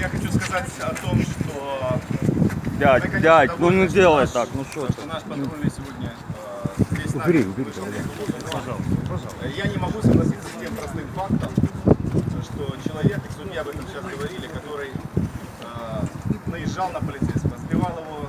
Я хочу сказать о том, что... Дядь, Наконец, дядь, ну не делай так, ну что ты. Наш патрульный сегодня э, здесь... Убери, убери. Пожалуйста. Пожалуйста. Я не могу согласиться с тем простым фактом, что человек, и судья об этом сейчас говорили, который э, наезжал на полицейского, сбивал его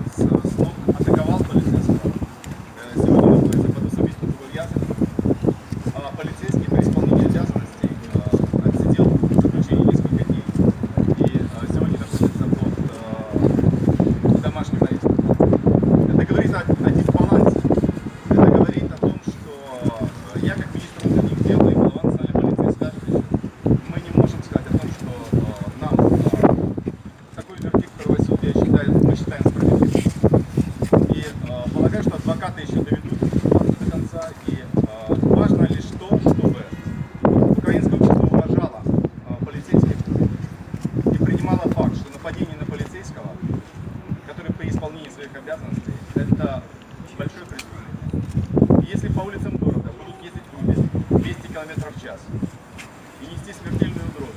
км в час и нести смертельную угрозу.